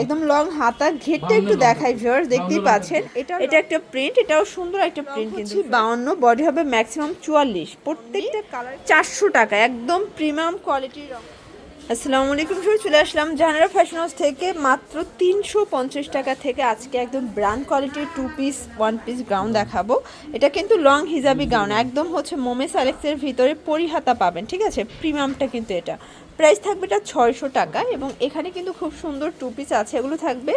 একদম লং হাতা ঘেরটা একটু দেখাই ভিউয়ার্স দেখতেই পাচ্ছেন। এটা এটা একটা প্রিন্ট এটাও সুন্দর একটা প্রিন্ট কিন্তু বাউন্ন বডি হবে ম্যাক্সিমাম চুয়াল্লিশ। প্রত্যেকটা কালার চারশো টাকা একদম প্রিমিয়াম কোয়ালিটির রং। আসসালামু আলাইকুম সবাই চলে আসলাম জাহানারা ফ্যাশন হাউস থেকে মাত্র তিনশো পঞ্চাশ টাকা থেকে আজকে একদম ব্র্যান্ড কোয়ালিটির two piece one piece gown দেখাবো। এটা কিন্তু লং হিজাবি গাউন একদম হচ্ছে মোমে সালেক্সের ভিতরে পরিহাতা পাবেন, ঠিক আছে? প্রিমিয়ামটা কিন্তু এটা। প্রাইস থাকবে এটা ছয়শো টাকা এবং এখানে কিন্তু খুব সুন্দর টু পিস আছে, এগুলো থাকবে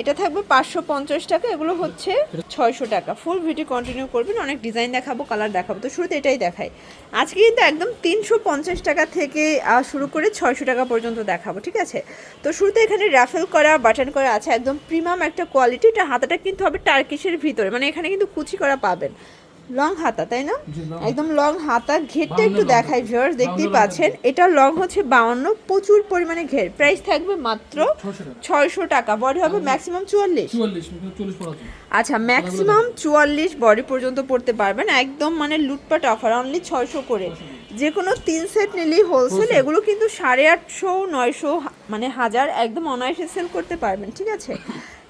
এটা থাকবে পাঁচশো পঞ্চাশ টাকা, এগুলো হচ্ছে ছয়শো টাকা। ফুল ভিডিও কন্টিনিউ করবেন, অনেক ডিজাইন দেখাবো কালার দেখাবো। তো শুরুতে এটাই দেখাই। আজকে কিন্তু একদম তিনশো পঞ্চাশ টাকা থেকে শুরু করে ছয়শো টাকা পর্যন্ত দেখাবো, ঠিক আছে? তো শুরুতে এখানে র্যাফেল করা বাটন করা আছে, একদম প্রিমিয়াম একটা কোয়ালিটি এটা হাতাটা কিন্তু হবে টার্কিশের ভিতরে মানে এখানে কিন্তু কুচি করা পাবেন। লং হাতা তাই না? একদম লং হাতা ঘেরটা একটু দেখাই ভিউয়ার্স দেখতেই পাচ্ছেন। এটা লং হচ্ছে বাউন্ন প্রচুর পরিমাণে ঘের। প্রাইস থাকবে মাত্র ছয়শো টাকা। বডি হবে ম্যাক্সিমাম চুয়াল্লিশ। আছে আচ্ছা ম্যাক্সিমাম চুয়াল্লিশ বডি পর্যন্ত পড়তে পারবেন। একদম মানে লুটপাট অফার অনলি ছয়শো করে। যে কোনো তিন সেট নিলেই হোলসেল এগুলো কিন্তু সাড়ে আটশো নয়শো মানে হাজার একদম অনায়াসে সেল করতে পারবেন ঠিক আছে?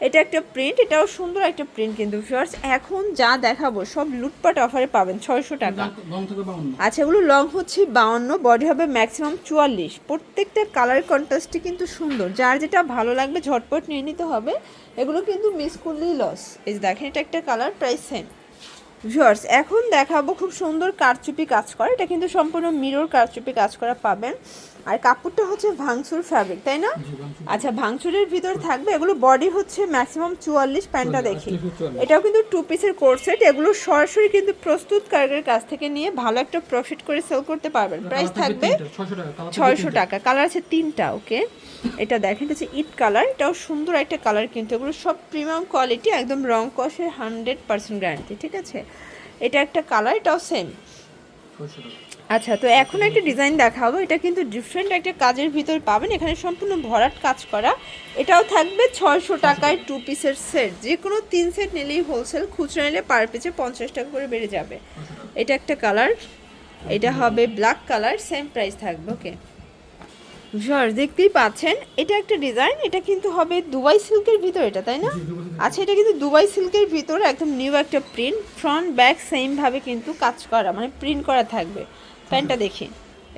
এটা একটা প্রিন্ট এটাও সুন্দর একটা প্রিন্ট কিন্তু ভিউয়ার্স এখন যা দেখাবো সব লুটপাট অফারে পাবেন ছয়শো টাকা। আচ্ছা এগুলো লং হচ্ছে বাউন্ন বডি হবে ম্যাক্সিমাম চুয়াল্লিশ। প্রত্যেকটা কালার কন্ট্রাস্টই কিন্তু সুন্দর। যার যেটা ভালো লাগবে ঝটপট নিয়ে নিতে হবে। এগুলো কিন্তু মিস করলেই লস এই দেখেন এটা একটা কালার প্রাইস সেম ভিউয়ার্স এখন দেখাবো খুব সুন্দর কারচুপি কাজ করা। এটা কিন্তু সম্পূর্ণ মিরর কারচুপি কাজ করা পাবেন। আর কাপড়টা হচ্ছে ভাঙচুর ফ্যাব্রিক তাই না? আচ্ছা ভাঙচুরের ভিতর থাকবে এগুলো বডি হচ্ছে ম্যাক্সিমাম চুয়াল্লিশ প্যান্টটা দেখি। এটাও কিন্তু টু পিসের কোর্স সেট এগুলো সরাসরি কিন্তু প্রস্তুতকারকের কাছ থেকে নিয়ে ভালো একটা প্রফিট করে সেল করতে পারবেন। প্রাইস থাকবে ছয়শো টাকা কালার ছয়শো টাকা। কালার আছে তিনটা ওকে এটা দেখেন এটা হচ্ছে ইট কালার এটাও সুন্দর একটা কালার কিন্তু এগুলো সব প্রিমিয়াম কোয়ালিটি একদম রং কষের হান্ড্রেড পার্সেন্ট গ্যারান্টি ঠিক আছে? এটা একটা কালার, এটাও সেম আচ্ছা তো এখন একটা ডিজাইন দেখাবো। এটা কিন্তু ডিফারেন্ট একটা কাজের ভিতর পাবেন। এখানে সম্পূর্ণ ভরাট কাজ করা। এটাও থাকবে ছয়শো টাকায় টু পিসের সেট যে কোনো তিন সেট নিলেই হোলসেল খুচরা নিলে পার পিসে পঞ্চাশ টাকা করে বেড়ে যাবে। এটা একটা কালার। এটা হবে ব্ল্যাক কালার সেম প্রাইস থাকবে ওকে ভিউয়ার্স দেখতেই পাচ্ছেন এটা একটা ডিজাইন এটা কিন্তু হবে দুবাই সিল্কের ভিতর এটা তাই না। আচ্ছা এটা কিন্তু দুবাই সিল্কের ভিতর একদম নিউ একটা প্রিন্ট ফ্রন্ট ব্যাক সেম ভাবে কিন্তু কাজ করা মানে প্রিন্ট করা থাকবে। প্যান্টটা দেখি।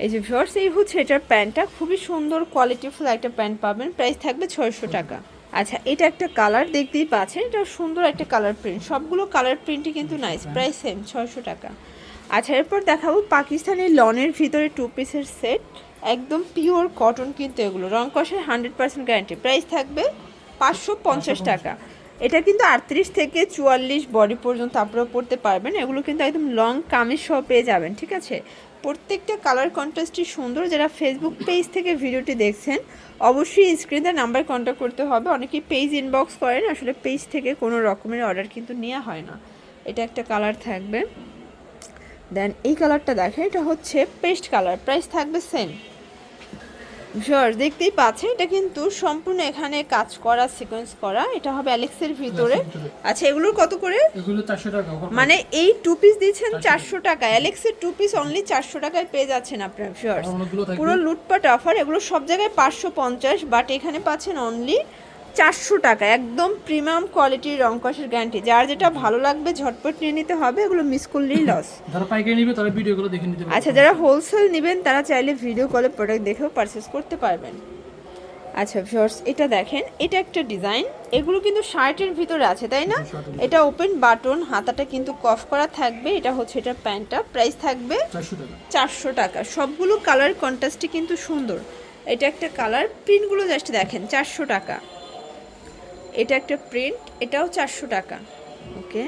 এই যে ভিউয়ার্স এই হচ্ছে এটার প্যান্টটা খুবই সুন্দর কোয়ালিটিফুল একটা প্যান্ট পাবেন প্রাইস থাকবে ছয়শো টাকা। আচ্ছা এটা একটা কালার দেখতেই পাচ্ছেন এটা সুন্দর একটা কালার প্রিন্ট সবগুলো কালার প্রিন্টই কিন্তু নাইস প্রাইস সেম ছয়শো টাকা। আচ্ছা এরপর দেখাবো পাকিস্তানি লনের ভিতরে টু পিসের সেট একদম পিওর কটন কিন্তু এগুলো। রং কষের হান্ড্রেড পার্সেন্ট গ্যারান্টি প্রাইস থাকবে পাঁচশো পঞ্চাশ টাকা। এটা কিন্তু আটত্রিশ থেকে চুয়াল্লিশ বডি পর্যন্ত আপনারা পড়তে পারবেন। এগুলো কিন্তু একদম লং কামিজ সহ পেয়ে যাবেন ঠিক আছে? প্রত্যেকটা কালার কন্ট্রাস্টই সুন্দর। যারা ফেসবুক পেজ থেকে ভিডিওটি দেখছেন অবশ্যই স্ক্রিনে নাম্বার কন্ট্যাক্ট করতে হবে। অনেকেই পেজ ইনবক্স করেন। আসলে পেজ থেকে কোনো রকমের অর্ডার কিন্তু নেওয়া হয় না। এটা একটা কালার থাকবে। দেন এই কালারটা দেখেন এটা হচ্ছে পেস্ট কালার প্রাইস থাকবে সেম শিওর দেখতেই পাচ্ছেন এটা কিন্তু সম্পূর্ণ এখানে কাজ করা সিকোয়েন্স করা এটা হবে অ্যালেক্সের ভিতরে। আচ্ছা এগুলোর কত করে? এগুলো চারশো টাকা মানে এই টু পিস দিচ্ছেন চারশো। টাকা অ্যালেক্সের টু পিস অনলি চারশো টাকায় পেয়ে যাচ্ছেন আপনার থাকবে। পুরো লুটপাট অফার এগুলো সব জায়গায় পাঁচশো পঞ্চাশ বাট এখানে পাচ্ছেন অনলি চারশো টাকা একদম প্রিমিয়াম কোয়ালিটির রংকসের গ্যারান্টি যার যেটা ভালো লাগবে ঝটপট নিয়ে নিতে হবে এগুলো মিস করলেই লস যারা পাইকারি নিবে তারা ভিডিওগুলো দেখে নিতে পারবে। আচ্ছা যারা হোলসেল নেবেন তারা চাইলে ভিডিও কলে প্রোডাক্ট দেখেও পারচেস করতে পারবেন। আচ্ছা ভিউয়ার্স এটা দেখেন এটা একটা ডিজাইন এগুলো কিন্তু শার্টের ভিতরে আছে তাই না? এটা ওপেন বাটন হাতাটা কিন্তু কফ করা থাকবে এটা হচ্ছে এটা প্যান্টটা প্রাইস থাকবে চারশো টাকা। চারশো টাকা। সবগুলো কালার কন্ট্রাস্টই কিন্তু সুন্দর। এটা একটা কালার প্রিন্টগুলো জাস্ট দেখেন চারশো টাকা। এটা একটা প্রিন্ট এটাও চারশো টাকা। ওকে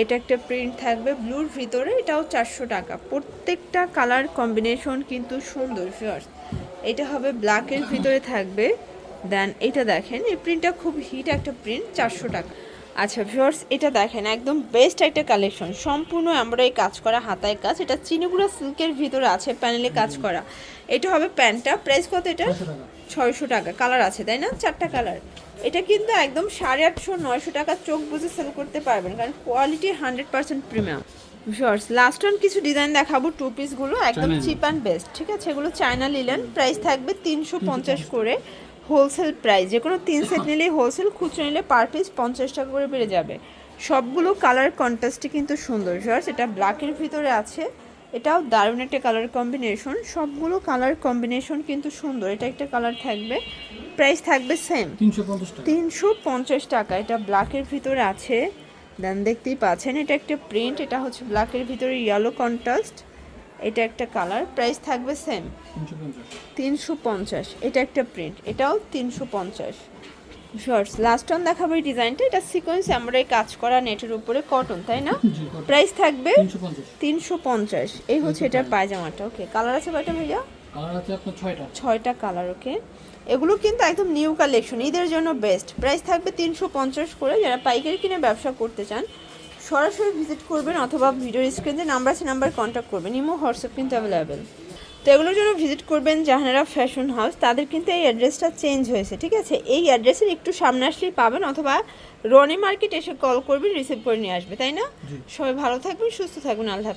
এটা একটা প্রিন্ট থাকবে ব্লুর ভিতরে, এটাও চারশো টাকা। প্রত্যেকটা কালার কম্বিনেশন কিন্তু সুন্দর ফিয়ার্স এটা হবে ব্ল্যাকের ভিতরে থাকবে। দেন এটা দেখেন, এই প্রিন্টটা খুব হিট একটা প্রিন্ট চারশো টাকা। আচ্ছা ভিউয়ার্স এটা দেখেন, একদম বেস্ট একটা কালেকশন সম্পূর্ণ আমরা এই কাজ করা, হাতায় কাজ। এটা চিনিগুড়া সিল্কের ভিতরে আছে প্যানেলে কাজ করা। এটা হবে প্যান্টটা। প্রাইস কত এটা? ছয়শো টাকা। কালার আছে তাই না? চারটা কালার এটা কিন্তু একদম সাড়ে আটশো নয়শো টাকা চোখ বুঝে সেল করতে পারবেন কারণ quality hundred percent premium shorts last on কিছু ডিজাইন দেখাবো টু পিসগুলো একদম চিপ অ্যান্ড বেস্ট ঠিক আছে? এগুলো চায়না লিলেন প্রাইস থাকবে তিনশো পঞ্চাশ করে হোলসেল প্রাইস যে কোনো তিন সেট নিলেই হোলসেল খুচরো নিলে পার পিস পঞ্চাশ টাকা করে বেড়ে যাবে। সবগুলো কালার কন্ট্রাস্টই কিন্তু সুন্দর। জাস্ট এটা ব্ল্যাকের ভিতরে আছে। এটাও দারুণ একটা কালার কম্বিনেশন সবগুলো কালার কম্বিনেশন কিন্তু সুন্দর। এটা একটা কালার থাকবে। প্রাইস থাকবে সেম তিনশো পঞ্চাশ টাকা। এটা ব্ল্যাকের ভিতরে আছে। দেন দেখতেই পাচ্ছেন এটা একটা প্রিন্ট এটা হচ্ছে ব্ল্যাকের ভিতরে ইয়েলো কন্ট্রাস্ট এটা একটা কালার প্রাইস থাকবে সেম তিনশো পঞ্চাশ। এটা একটা প্রিন্ট এটাও তিনশো পঞ্চাশ। শর্টস লাস্ট অন দেখাবো এই ডিজাইনটা এটা সিকোয়েন্স আমরা এই কাজ করা নেটের উপরে কটন তাই না? প্রাইস থাকবে তিনশো পঞ্চাশ। এই হচ্ছে এটার পায়জামাটা। ওকে কালার আছে কয়টা ভাইয়া? ছয়টা। কালার ওকে এগুলো কিন্তু একদম নিউ কালেকশন ঈদের জন্য বেস্ট প্রাইস থাকবে তিনশো পঞ্চাশ করে। যারা পাইকারি কিনে ব্যবসা করতে চান সরাসরি ভিজিট করবেন অথবা ভিডিও স্ক্রিনে নাম্বার আছে নাম্বার কন্ট্যাক্ট করবেন। ইমো হোয়াটসঅ্যাপ কিন্তু অ্যাভেলেবেল তো এগুলোর জন্য ভিজিট করবেন জাহানারা ফ্যাশন হাউস। তাদের কিন্তু এই অ্যাড্রেসটা চেঞ্জ হয়েছে ঠিক আছে? এই অ্যাড্রেসের একটু সামনে আসলেই পাবেন অথবা রনি মার্কেট এসে কল করবেন রিসিভ করে নিয়ে আসবে তাই না? সবাই ভালো থাকবেন সুস্থ থাকবেন আল্লাহ।